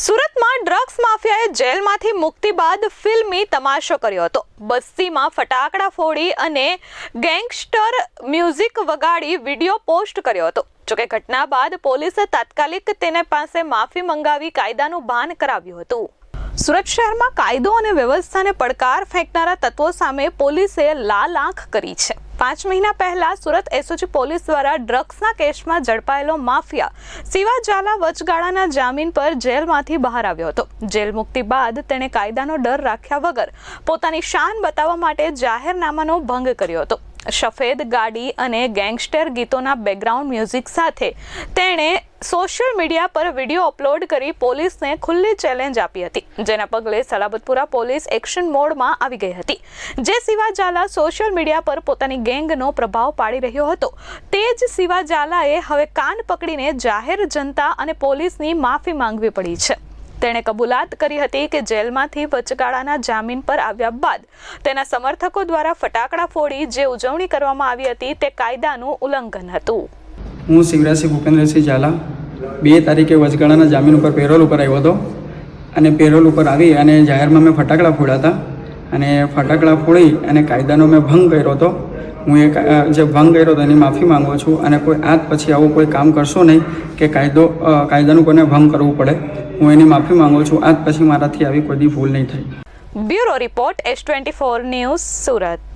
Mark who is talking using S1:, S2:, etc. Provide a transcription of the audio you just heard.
S1: સુરતમાં ડ્રગ્સ માફિયાએ જેલમાંથી મુક્તિ બાદ ફિલ્મી તમાશો કર્યો હતો. બસ્તીમાં ફટાકડા ફોડી અને ગેંગસ્ટર મ્યુઝિક વગાડી વીડિયો પોસ્ટ કર્યો હતો. જોકે ઘટના બાદ પોલીસે તાત્કાલિક તેને પાસે માફી મંગાવી કાયદાનું ભાન કરાવ્યું હતું. સુરત શહેરમાં કાયદો અને વ્યવસ્થાને પડકાર ફેંકનારા તત્વો સામે પોલીસે લાલ આંખ કરી છે. પાંચ મહિના પહેલા સુરત એસઓજી પોલીસ દ્વારા ડ્રગ્સના કેસમાં ઝડપાયેલો માફિયા સિવા ઝાલા વચગાળાના જામીન પર જેલમાંથી બહાર આવ્યો હતો. જેલ મુક્તિ બાદ તેણે કાયદાનો ડર રાખ્યા વગર પોતાની શાન બતાવવા માટે જાહેરનામાનો ભંગ કર્યો હતો. સફેદ ગાડી અને ગેંગસ્ટર ગીતોના બેકગ્રાઉન્ડ મ્યુઝિક સાથે તેણે સોશિયલ મીડિયા પર વીડિયો અપલોડ કરી પોલીસને ખુલ્લી ચેલેન્જ આપી હતી. જેના પગલે સલાબતપુરા પોલીસ એક્શન મોડમાં આવી ગઈ હતી. જે સિવા સોશિયલ મીડિયા પર પોતાની ગેંગનો પ્રભાવ પાડી રહ્યો હતો. તે જ સિવા હવે કાન પકડીને જાહેર જનતા અને પોલીસની માફી માંગવી પડી છે. તેણે કબૂલાત કરી હતી કે જેલમાંથી વચગાળાના જામીન પર આવ્યા બાદ તેના સમર્થકો દ્વારા ફટાકડા ફોડી જે ઉજવણી કરવામાં આવી હતી તે કાયદાનું ઉલ્લંઘન હતું.
S2: હું શિવરાજસિંહ ભૂપેન્દ્રસિંહ ઝાલા બે તારીખે વચગાળાના જામીન ઉપર પેરોલ ઉપર આવ્યો હતો. અને પેરોલ ઉપર આવી અને જાહેરમાં મેં ફટાકડા ફોડ્યા હતા. અને ફટાકડા ફોડી અને કાયદાનો મેં ભંગ કર્યો હતો. હું એ જે ભંગ કર્યો હતો એની માફી માંગુ છું અને કોઈ આજ પછી આવું કોઈ કામ કરશો નહીં કે કાયદો કાયદાનું કોઈને ભંગ કરવું પડે. હું એની માફી માંગુ છું. આજ પછી મારાથી આવી કોઈ ભૂલ નહીં થાય.
S1: Bureau report S twenty four news Surat.